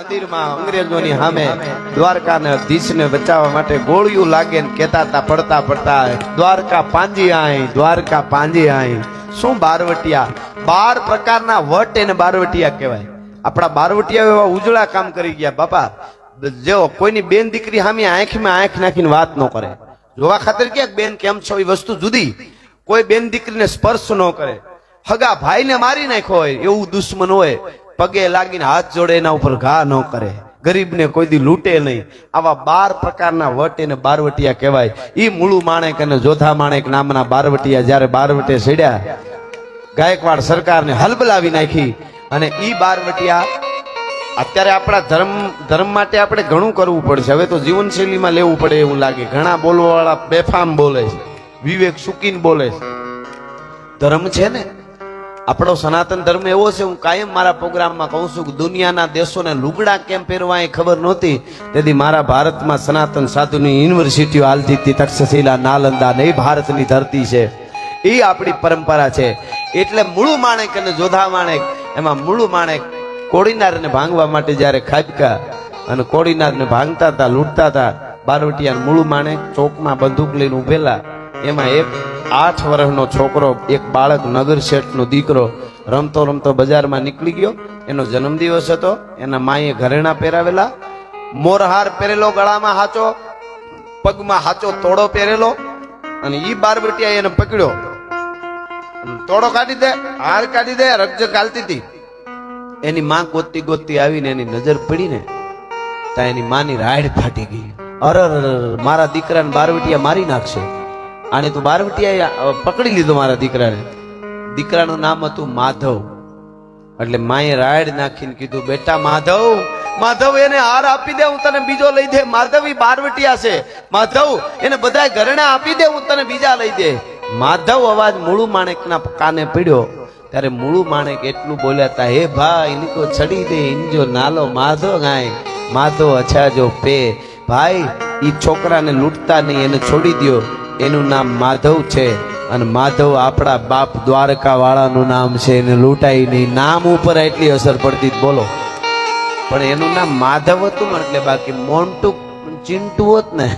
મંદિરમાં અંગ્રેજોની સામે દ્વારકાને બચાવવા માટે ગોળીયું લાગે ને કહેતા હતા, પડતા પડતા, દ્વારકા પાંજી આઈ, દ્વારકા પાંજી આઈ. શું બારવટિયા? બાર પ્રકારના વટ એને બારવટિયા કહેવાય. આપણા બારવટિયા એવા ઉજળા કામ કરી ગયા. બાપા, જો કોઈની બેન દીકરી સામે આંખમાં આંખ નાખીને વાત ન કરે. જોવા ખાતર કે બેન કેમ છો? એ વસ્તુ જુદી. કોઈ બેન દીકરીને સ્પર્શ ન કરે. હગા ભાઈને મારી નાખ્યો હોય એવું દુશ્મન હોય. પગે લાગીને હાથ જોડે એના ઉપર ઘા ન કરે. ગરીબને કોઈ દી લૂંટે નહીં. આવા બાર પ્રકારના વટ એને બારવટિયા કહેવાય. એ મૂળું માણેક અને જોધા માણેક નામના બારવટિયા જ્યારે બારવટે સડ્યા, ગાયકવાડ સરકારને હલબલાવી નાખી અને એ બારવટિયા અત્યારે આપણા ધર્મ ધર્મ માટે આપણે ઘણું કરવું પડશે. હવે તો જીવનશૈલીમાં લેવું પડે એવું લાગે. ઘણા બોલવાવાળા બેફામ બોલે છે. વિવેક સુકીન બોલે છે. ધર્મ છે ને? આપણો સનાતન ધર્મ એવો છે, હું કાયમ મારા પ્રોગ્રામમાં કહું છું કે દુનિયાના દેશોને લુગડા કેમ પહેરવા એ ખબર નહોતી. તેથી મારા ભારતમાં સનાતન સાધુની યુનિવર્સિટીઓ હાલતી હતી તક્ષશિલા, નાલંદા ને ભારતની ધરતી છે. એ આપણી પરંપરા છે. એટલે મૂળું માણેક અને જોધા માણેક, એમાં મૂળું માણેક કોડીનારને ભાંગવા માટે જ્યારે ખાબકા અને કોડીનારને ભાંગતા હતા લૂંટતા હતા બારોટિયા મૂળું માણેક ચોકમાં બંદૂક લઈને ઉભેલા એમાં એક આઠ વર્ષનો છોકરો, એક બાળક, નગર શેઠનો દીકરો રમતો રમતો બજારમાં નીકળી ગયો. એનો જન્મદિવસ હતો. એના માએ ઘરેણા પહેરાવેલા. મોરહાર પહેરેલો, ગળામાં હાચો, પગમાં હાચો તોડો પહેરેલો. અને ઈ બારબટિયા એને પકડ્યો. તોડો કાઢી દે, હાર કાઢી દે રગજ ગાલતી હતી. એની માં ગોતતી ગોતતી આવીને એની નજર પડી ને ત્યાં એની માની રાડ ફાટી ગઈ. અરર, મારા દીકરાને બારવટિયા મારી નાખશે. આને તું બારવટિયા પકડી લીધો મારા દીકરાને. દીકરાનું નામ હતું માધવ. એટલે માએ રાડ નાખીને કીધું, બેટા માધવ માધવ, એને હાર આપી દે, હું તને બીજો લઈ દે. માધવ બારવટિયા છે. માધવ, એને બધાય ઘરેણા આપી દે, હું તને બીજા લઈ દે. માધવ અવાજ મૂળું માણેકના કાને પડ્યો. ત્યારે મૂળું માણેક એટલું બોલ્યા તા હે ભાઈ ઇનકો છડી દે ઇનજો નાલો માધવ ગાય. માધો અછાજો પે. ભાઈ, ઈ છોકરાને લૂંટતા નહીં, એને છોડી દ્યો. એનું નામ માધવ છે અને માધવ આપણા બાપ દ્વારકા વાળાનું નામ છે એને લૂંટાઈ નહીં નામ ઉપર એટલી અસર પડતી બોલો. પણ એનું નામ માધવ હતું એટલે બાકી મોન્ટુ ચિંટુ હોત ને.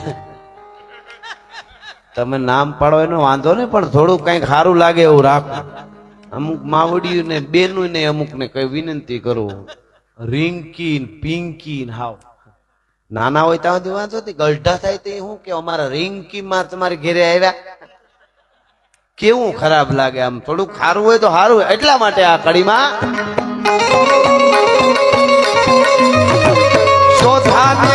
તમે નામ પાડો એનો વાંધો ને પણ થોડું કંઈક સારું લાગે એવું રાખો. અમુક માવડીયું ને બેનું ને અમુક ને કઈ વિનંતી કરું. રિંકી ને પિંકી હાવ. નાના હોય ત્યાં સુધી વાંચો ગલઢા થાય તો શું કે અમારા રિંકી માં તમારે ઘેરે આવ્યા? કેવું ખરાબ લાગે આમ? થોડુંક સારું હોય તો સારું. એટલા માટે આ કડીમાં શોધાને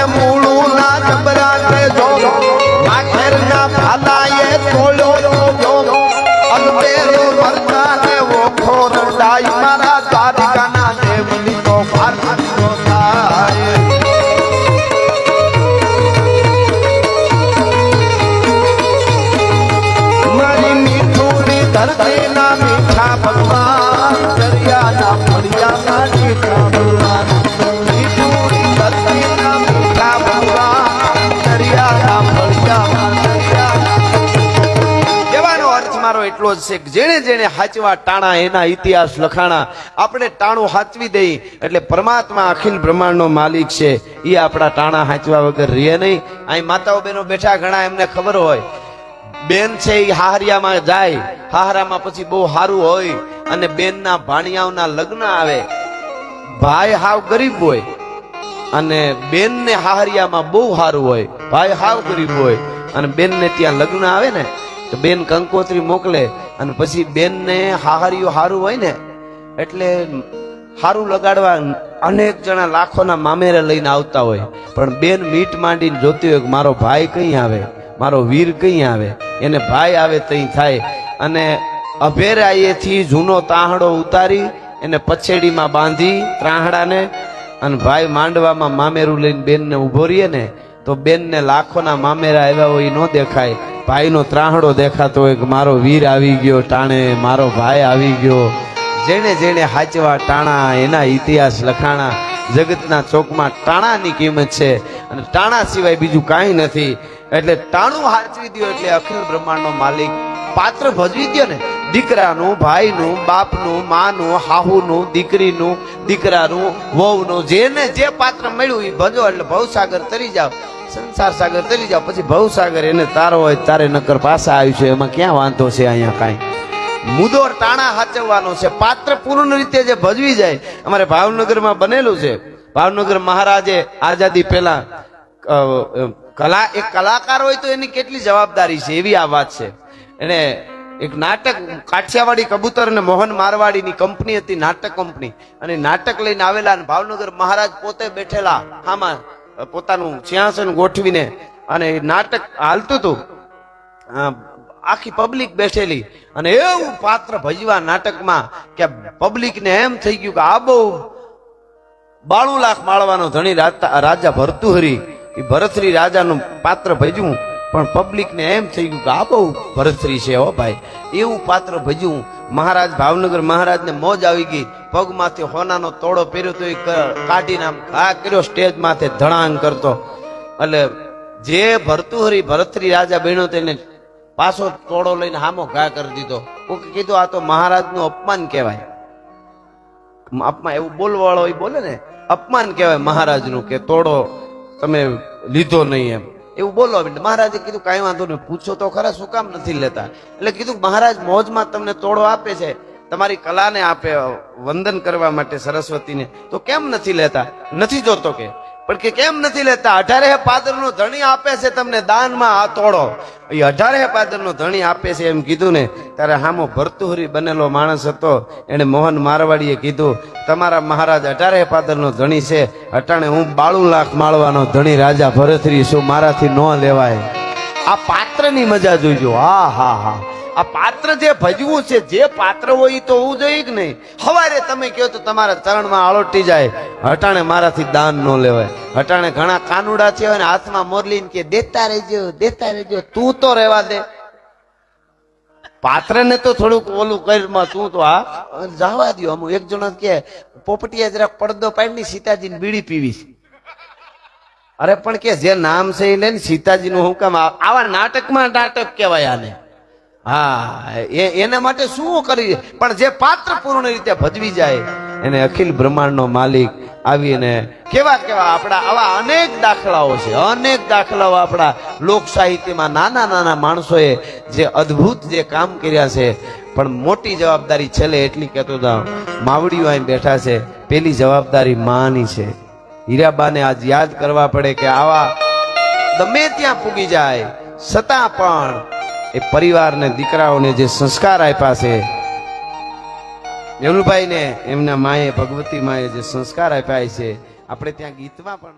એટલો જ છે કે જેણે જેણે હાચવા ટાણા એના ઇતિહાસ લખાણા, આપણે ટાણું હાચવી દઈ એટલે પરમાત્મા અખિલ બ્રહ્માંડનો માલિક છે. એ આપણા ટાણા હાચવા વગર રહે નહીં. અહીં માતાઓ બહેનો બેઠા ઘણા, એમને ખબર હોય. બેન છે એ હાહરિયામાં જાય. હાહરામાં પછી બહુ સારું હોય અને બેનના ભાણિયાઓના લગ્ન આવે. ભાઈ હાવ ગરીબ હોય અને બેનને હાહરિયામાં બહુ સારું હોય. ભાઈ હાવ ગરીબ હોય અને બેનને ત્યાં લગ્ન આવે ને, તો બેન કંકોત્રી મોકલે અને પછી બેનને હાહરિયું સારું હોય ને, એટલે સારું લગાડવા અનેક જણા લાખોના મામેરે લઈને આવતા હોય. પણ બેન મીટ માંડીને જોતી હોય કે મારો ભાઈ કઈ આવે? મારો વીર કઈ આવે? એને ભાઈ આવે તઈ થાય. અને અભેરાયેથી જૂનો તાહડો ઉતારી, એને પછેડીમાં બાંધી ત્રાહડાને અને ભાઈ માંડવામાં મામેરું લઈને બેનને ઊભો રહીએ ને, તો બેનને લાખોના મામેરા આવ્યા હોય ન દેખાય. ભાઈનો ત્રાહડો દેખાતો હોય કે મારો વીર આવી ગયો, ટાણે મારો ભાઈ આવી ગયો. જેણે જેણે હાચવા ટાણા, એના ઇતિહાસ લખાણા, જગતના ચોકમાં ટાણાની કિંમત છે. અને ટાણા સિવાય બીજું કાંઈ નથી. એટલે તાણું હાચવી દો એટલે અખિલ બ્રહ્માંડનો માલિક. પાત્ર ભજવી દો ને. દીકરાનું, ભાઈનું, બાપનું, માનું, હાહુનું, દીકરીનું, દીકરાનું, વહુનું, જેને જે પાત્ર મળ્યું એ ભજો એટલે ભવસાગર તરી જાવ સંસાર સાગર તરી જાવ પછી ભવસાગર એને તારો હોય તારે નકર પાસા આવ્યું છે. એમાં ક્યાં વાંધો છે અહીંયા કાંઈ? મુદો ટાણા હાચવવાનો છે. પાત્ર પૂર્ણ રીતે જે ભજવી જાય. અમારે ભાવનગરમાં બનેલું છે. ભાવનગર મહારાજે આઝાદી પહેલા કલા, એક કલાકાર હોય તો એની કેટલી જવાબદારી છે? એવી આ વાત છે. એને એક નાટક, કાઠિયાવાડી કબૂતર અને મોહન મારવાડીની કંપની હતી, નાટક કંપની. અને નાટક લઈને આવેલા અને ભાવનગર મહારાજ પોતે બેઠેલા આમાં પોતાનું સિંહાસન ગોઠવીને અને નાટક હાલતું હતું. આખી પબ્લિક બેઠેલી. અને એવું પાત્ર ભજવા નાટકમાં કે પબ્લિકને એમ થઈ ગયું કે આ બહુ બાણું લાખ માળવાનો ધણી રાજા રાજા ભરતુહરી એ ભરતરી રાજાનું પાત્ર ભજવું. પણ પબ્લિકને એમ થઈ ગયું કે આ બહુ ભરતરી છે હો ભાઈ. એવું પાત્ર ભજવું. મહારાજ ભાવનગર મહારાજને મોજ આવી ગઈ. પગમાંથી હોનાનો તોડો પહેર્યો તો એ કાઢીને આમ આ કર્યો સ્ટેજ માથે ધણાંગ કરતો. એટલે જે ભરતુહરી ભરતરી રાજા બન્યો તેને પાછો તોડો લઈને હામો ઘા કરી દીધો. કોકે કીધું, આ તો મહારાજનું અપમાન કહેવાય. અપમાન એવું બોલવાળો એ બોલે ને, અપમાન કહેવાય મહારાજનું કે તોડો તમે લીધો નહીં એમ. એવું બોલો મહારાજે કીધું કાંઈ વાંધો નહીં, પૂછો તો ખરા, શું કામ નથી લેતા? એટલે કીધું, મહારાજ મોજમાં તમને તોડો આપે છે, તમારી કલાને આપે વંદન કરવા માટે સરસ્વતીને. તો કેમ નથી લેતા? નથી જોતો કે? પણ કે કેમ નથી લેતા? અઢારે પાદરનો ધણી આપે છે તમને દાનમાં આ તોડો. એ અઢારે પાદરનો ધણી આપે છે એમ કીધું ને, ત્યારે હામો ભરતુહરી બનેલો માણસ હતો. એને મોહન મારવાડીએ કીધું, તમારા મહારાજ અઢારે પાદરનો ધણી છે. અટાણે હું બાળું લાખ માળવાનો ધણી રાજા ભરતરી શું મારાથી ન લેવાય. આ પાત્રની મજા જોઈજો હા હા હા. આ પાત્ર જે ભજવું છે, જે પાત્ર હોય એ તો હોવું જોઈએ કે નહીં? હવારે તમે કહો તો તમારા ચરણમાં આળોટી જાય. હટાણે મારાથી દાન ન લેવાય. હટાણે ઘણા કાનુડા છે અને હાથમાં મોરલીને કે, દેતા રહેજો દેતા રહેજો, તું તો રહેવા દે. પાત્રને તો થોડુંક ઓલું કરમાં તું તો આ જવા દો અમુક. એક જણા કે, પોપટીએ જરાક પડદો પાડીને સીતાજીને બીડી પીવી અરે પણ કે, જે નામ છે એ લઈને સીતાજીનું હું કામ આવા નાટકમાં નાટક કહેવાય આને. હા, એ, એના માટે શું કરી? પણ જે પાત્ર પૂર્ણ રીતે ભજવી જાય, એને અખિલ બ્રહ્માંડનો માલિક આવીને કેવા કેવા આપણા, આવા અનેક દાખલાઓ છે, અનેક દાખલાઓ આપણા લોક સાહિત્યમાં નાના નાના માણસોએ જે અદ્ભુત જે કામ કર્યા છે, પણ મોટી જવાબદારી છેલ્લે એટલી કહેતો હતા માવડીઓ અહીં બેઠા છે, પેલી જવાબદારી માની છે. હીરાબાને આજ યાદ કરવા પડે કે આવા ગમે ત્યાં પૂગી જાય, છતાં પણ એ પરિવારને, દીકરાઓને જે સંસ્કાર આપ્યા છે, મેહુલભાઈને, એમના માએ, ભગવતી માએ જે સંસ્કાર આપ્યા છે, આપણે ત્યાં ગીતમાં પણ